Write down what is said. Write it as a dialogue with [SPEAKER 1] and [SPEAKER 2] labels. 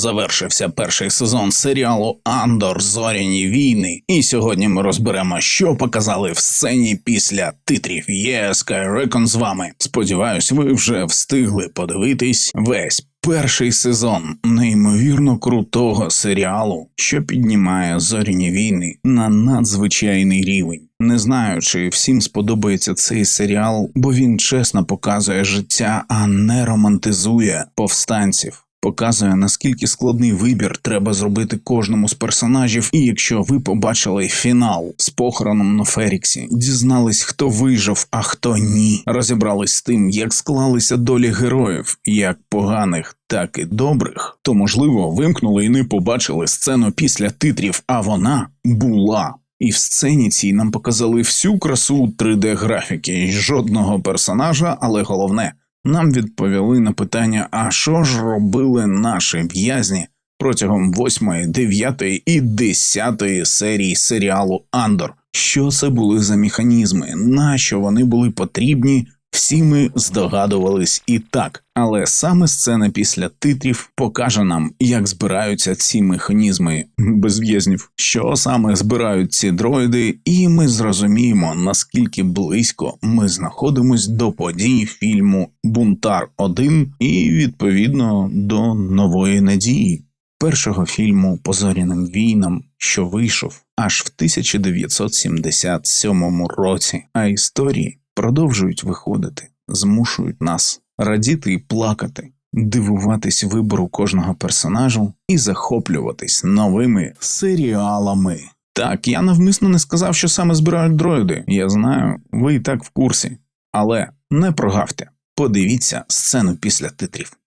[SPEAKER 1] завершився перший сезон серіалу Андор Зоряні війни, і сьогодні ми розберемо, що показали в сцені після титрів. Є Skyrecon з вами. Сподіваюсь, ви вже встигли подивитись весь. Перший сезон неймовірно крутого серіалу, що піднімає зоряні війни на надзвичайний рівень. Не знаю, чи всім сподобається цей серіал, бо він чесно показує життя, а не романтизує повстанців. Показує наскільки складний вибір треба зробити кожному з персонажів, і якщо ви побачили фінал з похороном на Феріксі, дізнались, хто вижив, а хто ні, розібрались з тим, як склалися долі героїв, як поганих, так і добрих, то можливо вимкнули і не побачили сцену після титрів, а вона була. І в сцені цій нам показали всю красу 3D графіки. Жодного персонажа, але головне, нам відповіли на питання: а що ж робили наші в'язні протягом 8, 9 і 10 серії серіалу Андор? Що це були за механізми? Нащо вони були потрібні? Всі ми здогадувались і так, але саме сцена після титрів покаже нам, як збираються ці механізми без в'язнів, що саме збирають ці дроїди, і ми зрозуміємо, наскільки близько ми знаходимось до подій фільму Бунтар 1 і відповідно до нової надії. Першого фільму по зоряним війнам, що вийшов аж в 1977 році, а історії продовжують виходити, змушують нас радіти і плакати, дивуватись вибору кожного персонажу і захоплюватись новими серіалами. Так, я навмисно не сказав, що саме збирають дроїди. Я знаю, ви і так в курсі. Але не прогавте, подивіться сцену після титрів.